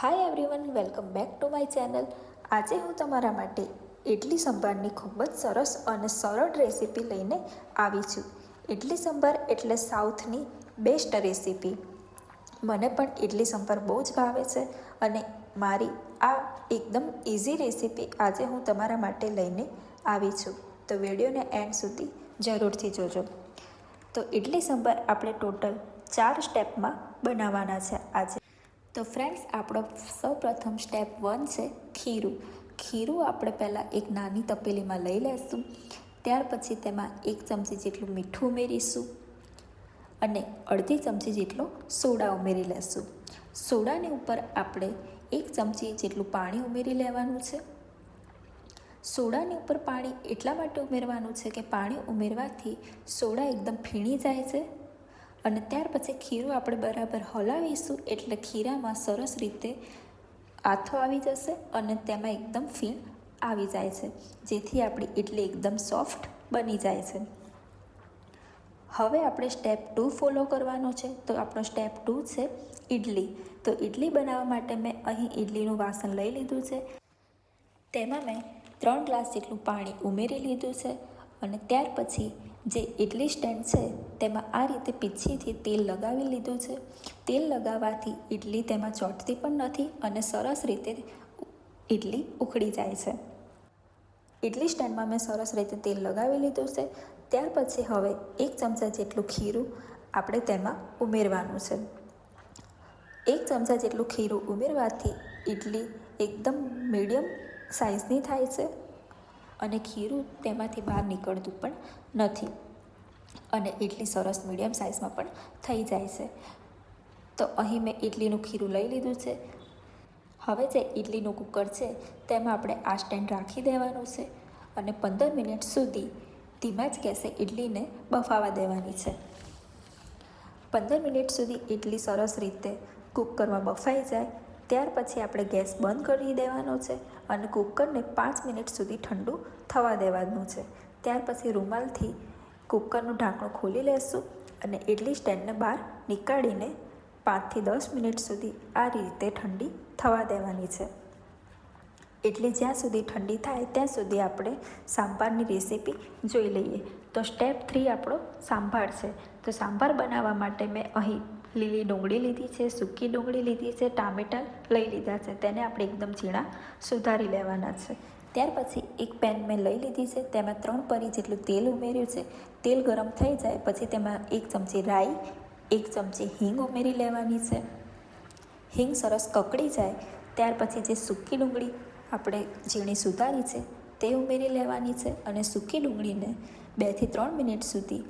Hi everyone welcome back to my channel આજે હું તમારા માટે ઇડલી સંભારની ખૂબ જ સરસ અને સરળ રેસીપી લઈને આવી છું. ઇડલી સંભાર એટલે સાઉથની બેસ્ટ રેસીપી. મને પણ ઇડલી સંભાર બહુ જ ભાવે છે અને મારી આ એકદમ ઇઝી રેસીપી આજે હું તમારા માટે લઈને આવી છું. તો વિડીયોને એન્ડ સુધી જરૂરથી જોજો. તો ઇડલી સંભાર આપણે ટોટલ ચાર સ્ટેપમાં બનાવવાના છે આજે. તો ફ્રેન્ડ્સ આપણો સૌ પ્રથમ સ્ટેપ વન છે ખીરું. ખીરું આપણે પહેલાં એક નાની તપેલીમાં લઈ લઈશું ત્યાર પછી તેમાં એક ચમચી જેટલું મીઠું ઉમેરીશું અને અડધી ચમચી જેટલો સોડા ઉમેરી લેશું. સોડાની ઉપર આપણે એક ચમચી જેટલું પાણી ઉમેરી લેવાનું છે. સોડાની ઉપર પાણી એટલા માટે ઉમેરવાનું છે કે પાણી ઉમેરવાથી સોડા એકદમ ફીણી જાય છે. અને ત્યાર પછી ખીરું આપણે બરાબર હલાવીશું એટલે ખીરામાં સરસ રીતે આથો આવી જશે અને તેમાં એકદમ ફીણ આવી જાય છે, જેથી આપણી ઇડલી એકદમ સોફ્ટ બની જાય છે. હવે આપણે સ્ટેપ ટુ ફોલો કરવાનો છે, તો આપણો સ્ટેપ ટુ છે ઇડલી તો ઇડલી બનાવવા માટે મેં અહીં ઇડલીનું વાસણ લઈ લીધું છે. તેમાં મેં ત્રણ ગ્લાસ જેટલું પાણી ઉમેરી લીધું છે અને ત્યાર પછી જે ઇડલી સ્ટેન્ડ છે, તેમાં આ રીતે પીછીથી તેલ લગાવી લીધું છે. તેલ લગાવવાથી ઇડલી તેમાં ચોંટતી પણ નથી અને સરસ રીતે ઇડલી ઉખડી જાય છે. ઇડલી સ્ટેન્ડમાં મેં સરસ રીતે તેલ લગાવી લીધું છે. ત્યાર પછી હવે એક ચમચા જેટલું ખીરું આપણે તેમાં ઉમેરવાનું છે. એક ચમચા જેટલું ખીરું ઉમેરવાથી ઇડલી એકદમ મીડિયમ સાઇઝની થાય છે. અને ખીરું તેમાંથી બહાર નીકળતું પણ નથી. અને ઇડલી સરસ મીડિયમ સાઇઝમાં પણ થઈ જાય છે. તો અહીં મેં ઇડલીનું ખીરું લઈ લીધું છે. હવે જે ઇડલીનું કુકર છે, તેમાં આપણે આ સ્ટેન્ડ રાખી દેવાનું છે અને પંદર મિનિટ સુધી ધીમા જ ગેસે ઇડલીને બફાવા દેવાની છે. પંદર મિનિટ સુધી ઇડલી સરસ રીતે કૂકરમાં બફાઈ જાય ત્યાર પછી આપણે ગેસ બંધ કરી દેવાનો છે અને કુકરને પાંચ મિનિટ સુધી ઠંડુ થવા દેવાનું છે. ત્યાર પછી રૂમાલથી કુકરનું ઢાંકણું ખોલી લેશું અને ઇડલી સ્ટેન્ડને બહાર નીકાળીને પાંચથી દસ મિનિટ સુધી આ રીતે ઠંડી થવા દેવાની છે. ઇડલી જ્યાં સુધી ઠંડી થાય ત્યાં સુધી આપણે સાંભારની રેસીપી જોઈ લઈએ. તો સ્ટેપ થ્રી આપણો સાંભાર છે. તો સાંભાર બનાવવા માટે મેં અહીં લીલી ડુંગળી લીધી છે, સૂકી ડુંગળી લીધી છે, ટામેટાં લઈ લીધા છે, તેને આપણે એકદમ ઝીણા સુધારી લેવાના છે. ત્યાર પછી એક પેન મેં લઈ લીધી છે, તેમાં ત્રણ પરી જેટલું તેલ ઉમેર્યું છે. તેલ ગરમ થઈ જાય પછી તેમાં એક ચમચી રાઈ, એક ચમચી હિંગ ઉમેરી લેવાની છે. હિંગ સરસ કકડી જાય, ત્યાર પછી જે સૂકી ડુંગળી આપણે ઝીણી સુધારી છે, તે ઉમેરી લેવાની છે અને સૂકી ડુંગળીને બેથી ત્રણ મિનિટ સુધી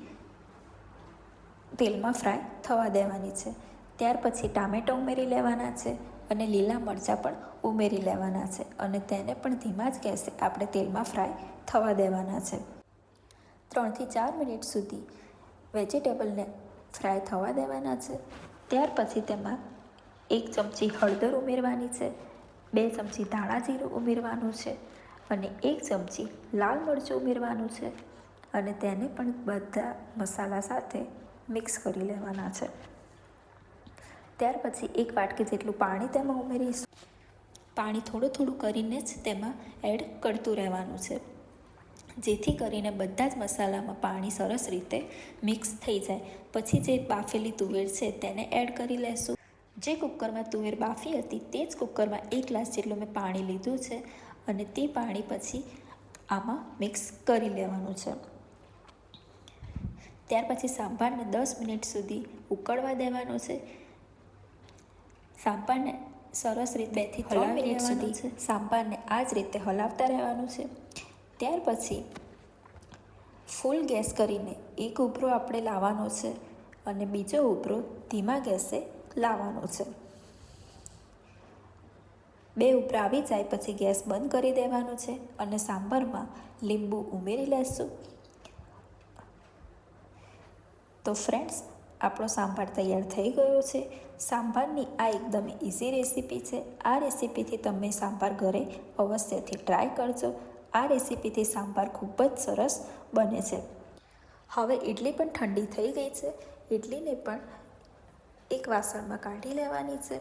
તેલમાં ફ્રાય થવા દેવાની છે. ત્યાર પછી ટામેટાં ઉમેરી લેવાના છે અને લીલા મરચાં પણ ઉમેરી લેવાના છે અને તેને પણ ધીમા જ ગેસે આપણે તેલમાં ફ્રાય થવા દેવાના છે. ત્રણથી ચાર મિનિટ સુધી વેજીટેબલને ફ્રાય થવા દેવાના છે. ત્યાર પછી તેમાં એક ચમચી હળદર ઉમેરવાની છે, બે ચમચી ધાણા જીરું ઉમેરવાનું છે અને એક ચમચી લાલ મરચું ઉમેરવાનું છે અને તેને પણ બધા મસાલા સાથે મિક્સ કરી લેવાના છે. ત્યાર પછી એક વાટકી જેટલું પાણી તેમાં ઉમેરીશું. પાણી થોડું થોડું કરીને જ તેમાં એડ કરતું રહેવાનું છે. જેથી કરીને બધા જ મસાલામાં પાણી સરસ રીતે મિક્સ થઈ જાય. પછી જે બાફેલી તુવેર છે તેને એડ કરી લેશું. જે કુકરમાં તુવેર બાફી હતી તે જ કુકરમાં એક ગ્લાસ જેટલું મેં પાણી લીધું છે અને તે પાણી પછી આમાં મિક્સ કરી લેવાનું છે. ત્યાર પછી સાંભારને દસ મિનિટ સુધી ઉકળવા દેવાનો છે. સાંભારને સરસ રીતે બેથી ત્રણ મિનિટ સુધી સાંભારને આ જ રીતે હલાવતા રહેવાનું છે. ત્યાર પછી ફૂલ ગેસ કરીને એક ઉભરો આપણે લાવવાનો છે અને બીજો ઉભરો ધીમા ગેસે લાવવાનો છે. બે ઉપર આવી જાય પછી ગેસ બંધ કરી દેવાનો છે અને સાંભારમાં લીંબુ ઉમેરી લેશું. તો ફ્રેન્ડ્સ આપણો સાંભાર તૈયાર થઈ ગયો છે. સાંભારની આ એકદમ ઇઝી રેસીપી છે. આ રેસીપીથી તમે સાંભાર ઘરે અવશ્યથી ટ્રાય કરજો. આ રેસીપીથી સાંભાર ખૂબ જ સરસ બને છે. હવે ઇડલી પણ ઠંડી થઈ ગઈ છે. ઇડલીને પણ એક વાસણમાં કાઢી લેવાની છે.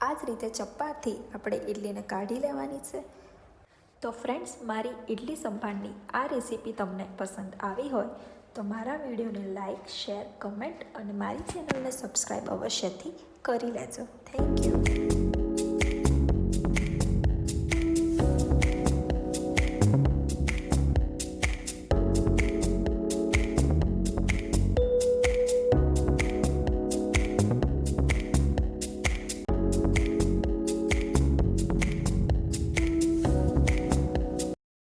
આ જ રીતે ચપ્પાથી આપણે ઇડલીને કાઢી લેવાની છે. તો ફ્રેન્ડ્સ મારી ઇડલી સંભાળની આ રેસીપી તમને પસંદ આવી હોય તો મારા વિડીયોને લાઇક શેર, કમેન્ટ અને મારી ચેનલને સબસ્ક્રાઈબ અવશ્યથી કરી લેજો. Thank you.